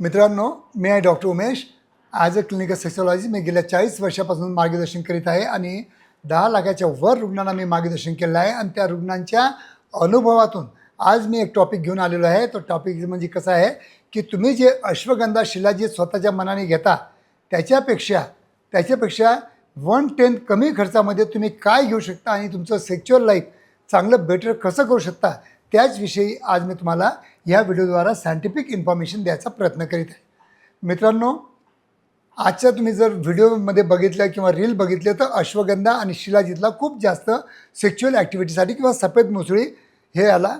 मित्रांनो मी आहे doctor Umesh. As a clinical sexology मी गेल्या चाळीस वर्षापासून मार्गदर्शन करीत आहे आणि दहा लाखाच्या वर रुग्णांना मी मार्गदर्शन केलं आहे आणि त्या रुग्णांच्या अनुभवातून आज मी एक टॉपिक घेऊन आलेलो आहे. तो टॉपिक म्हणजे कसं आहे की तुम्ही जे अश्वगंधा शिलाजी स्वतःच्या मनाने घेता त्याच्यापेक्षा त्याच्यापेक्षा वन टेन कमी खर्चामध्ये तुम्ही काय घेऊ शकता आणि तुमचं सेक्च्युअल लाईफ चांगलं बेटर कसं करू शकता त्याचविषयी आज मी तुम्हाला या व्हिडिओद्वारा सायंटिफिक इन्फॉर्मेशन द्यायचा प्रयत्न करीत आहे. मित्रांनो आजच्या तुम्ही जर व्हिडिओमध्ये बघितलं किंवा रील बघितले तर अश्वगंधा आणि शिलाजीतला खूप जास्त सेक्च्युअल ॲक्टिव्हिटीसाठी किंवा सफेद मुसळी हे याला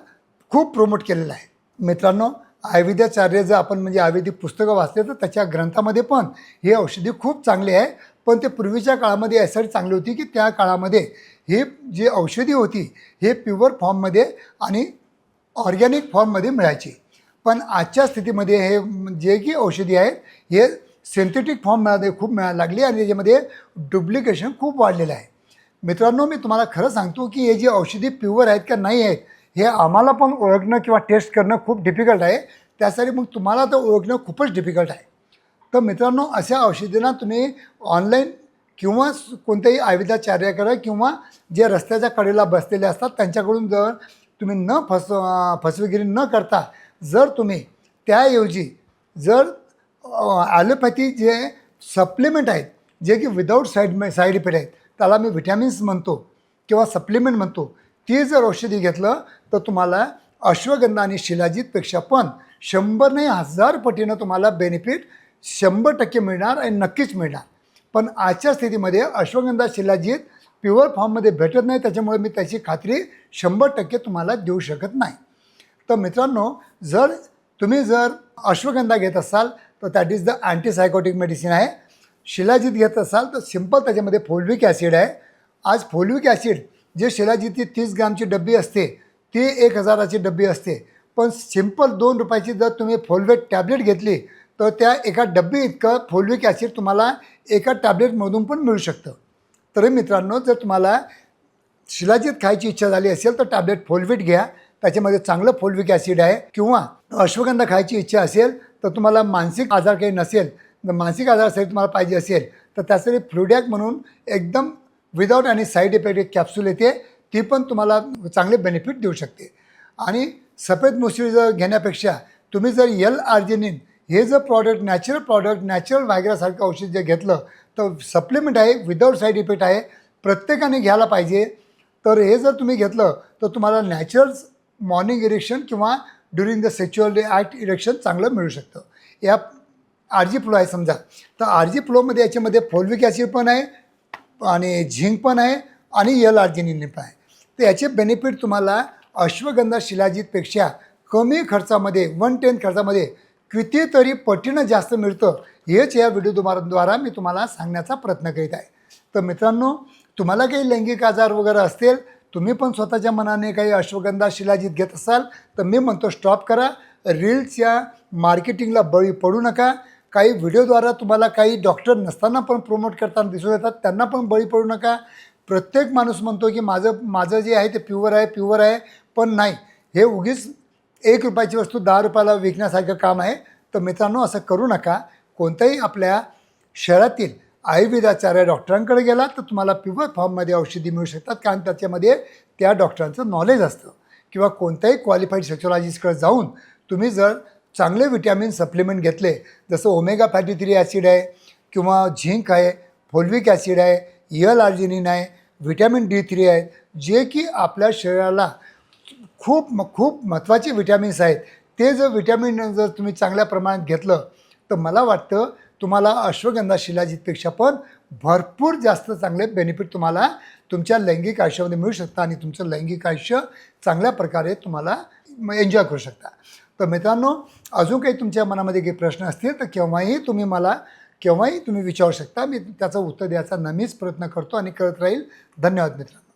खूप प्रमोट केलेलं आहे. मित्रांनो आयुर्वेदाचार्य जर आपण म्हणजे आयुर्वेदिक पुस्तकं वाचले तर त्याच्या ग्रंथामध्ये पण हे औषधी खूप चांगली आहे. पण ते पूर्वीच्या काळामध्ये यासाठी चांगली होती की त्या काळामध्ये हे जे औषधी होती हे प्युअर फॉर्ममध्ये आणि ऑर्गॅनिक फॉर्ममध्ये मिळायची. पण आजच्या स्थितीमध्ये हे जे की औषधी आहेत हे सिंथेटिक फॉर्ममध्ये खूप मिळायला लागली आणि त्याच्यामध्ये डुप्लिकेशन खूप वाढलेलं आहे. मित्रांनो मी तुम्हाला खरं सांगतो की हे जे औषधी प्युअर आहेत का नाही आहेत हे आम्हाला पण ओळखणं किंवा टेस्ट करणं खूप डिफिकल्ट आहे. त्यासाठी मग तुम्हाला तर ओळखणं खूपच डिफिकल्ट आहे. तर मित्रांनो अशा औषधींना तुम्ही ऑनलाईन किंवा कोणत्याही आयुर्वेदाचार्याकडे किंवा जे रस्त्याच्या कडेला बसलेले असतात त्यांच्याकडून जर तुम्ही न फस फसवेगिरी न करता जर तुम्ही त्याऐवजी जर ॲलोपॅथी जे सप्लिमेंट आहेत जे की विदाऊट साईड साईड इफेक्ट आहेत त्याला मी व्हिटॅमिन्स म्हणतो किंवा सप्लिमेंट म्हणतो ती जर औषधी घेतलं तर तुम्हाला अश्वगंधा आणि शिलाजीतपेक्षा पण शंभर नाही हजार पटीनं तुम्हाला बेनिफिट शंभर टक्के मिळणार आणि नक्कीच मिळणार. पण आजच्या स्थितीमध्ये अश्वगंधा शिलाजीत प्युअर फॉर्ममध्ये भेटत नाही त्याच्यामुळे मी त्याची खात्री शंभर टक्के तुम्हाला देऊ शकत नाही. तर मित्रांनो जर तुम्ही जर अश्वगंधा घेत असाल तर that is the antipsychotic medicine आहे. शिलाजीत घेत असाल तर सिंपल त्याच्यामध्ये फोल्विक ॲसिड आहे. आज फोल्विक ॲसिड जे शिलाजीतची तीस ग्रामची डब्बी असते ती एक हजाराची डब्बी असते. पण सिंपल दोन रुपयाची जर तुम्ही फोल्वेट टॅबलेट घेतली तर त्या एका डब्बी इतकं फोल्विक ॲसिड तुम्हाला एका टॅबलेटमधून पण मिळू शकतं. तरी मित्रांनो जर तुम्हाला शिलाजीत खायची इच्छा झाली असेल तर टॅबलेट फोलविट घ्या. त्याच्यामध्ये चांगलं फोल्विक ॲसिड आहे. किंवा अश्वगंधा खायची इच्छा असेल तर तुम्हाला मानसिक आजार काही नसेल जर मानसिक आजारासाठी तुम्हाला पाहिजे असेल तर त्यासाठी फ्लुडॅक म्हणून एकदम विदाऊट आणि साईड इफेक्ट एक कॅप्सूल येते. ती पण तुम्हाला चांगले बेनिफिट देऊ शकते. आणि सफेद मुसळी जर घेण्यापेक्षा तुम्ही जर यल आर्जेनिन हे जर प्रॉडक्ट नॅचरल प्रॉडक्ट नॅचरल व्हायग्रासारखं औषध जे घेतलं तर सप्लिमेंट आहे विदाऊट साईड इफेक्ट आहे प्रत्येकाने घ्यायला पाहिजे. तर हे जर तुम्ही घेतलं तर तुम्हाला नॅचरल मॉर्निंग इरेक्शन किंवा during the sexual act erection चांगलं मिळू शकतं. या आर जी फ्लो आहे समजा. तर आर जी फ्लोमध्ये याच्यामध्ये फोल्विक ॲसिड पण आहे आणि झिंक पण आहे आणि यल आर्जिनिन पण आहे. तर याचे बेनिफिट तुम्हाला अश्वगंधा शिलाजीतपेक्षा कमी खर्चामध्ये वन टेन खर्चामध्ये कितीतरी पटीनं जास्त मिळतं हेच या व्हिडिओ द्वारा मी तुम्हाला सांगण्याचा प्रयत्न करीत आहे. तर मित्रांनो तुम्हाला काही लैंगिक आजार वगैरे असतील तुम्ही पण स्वतःच्या मनाने काही अश्वगंधा शिलाजीत घेत असाल तर मी म्हणतो स्टॉप करा. रील्सच्या मार्केटिंगला बळी पडू नका. काही व्हिडिओद्वारा तुम्हाला काही डॉक्टर नसताना पण प्रमोट करताना दिसून येतात त्यांना पण बळी पडू नका. प्रत्येक माणूस म्हणतो की माझं माझं जे आहे ते प्युअर आहे प्युअर आहे पण नाही. हे उगीच एक रुपयाची वस्तू दहा रुपयाला विकण्यासारखं काम आहे तर मित्रांनो असं करू नका. कोणत्याही आपल्या शहरातील आयुर्वेदाचार्य डॉक्टरांकडे गेला तर तुम्हाला प्युअर फॉर्ममध्ये औषधी मिळू शकतात कारण त्याच्यामध्ये त्या डॉक्टरांचं नॉलेज असतं. किंवा कोणत्याही क्वालिफाईड सेक्शॉलॉजिस्टकडे जाऊन तुम्ही जर चांगले विटॅमिन सप्लिमेंट घेतले जसं ओमेगा फॅटी थ्री ॲसिड आहे किंवा झिंक आहे फोल्विक ॲसिड आहे इयल आर्जिनिन आहे व्हिटॅमिन डी थ्री आहे जे की आपल्या शरीराला खूप म खूप महत्त्वाचे विटॅमिन्स आहेत. ते जर विटॅमिन जर तुम्ही चांगल्या प्रमाणात घेतलं तर मला वाटतं तुम्हाला अश्वगंधा शिलाजीतपेक्षा पण भरपूर जास्त चांगले बेनिफिट तुम्हाला तुमच्या लैंगिक आयुष्यामध्ये मिळू शकतं आणि तुमचं लैंगिक आयुष्य चांगल्या प्रकारे तुम्हाला एन्जॉय करू शकता. तर मित्रांनो अजून काही तुमच्या मनामध्ये काही प्रश्न असतील तर केव्हाही तुम्ही मला केव्हाही तुम्ही विचारू शकता. मी त्याचं उत्तर द्यायचा नेहमीच प्रयत्न करतो आणि करत राहील. धन्यवाद मित्रांनो.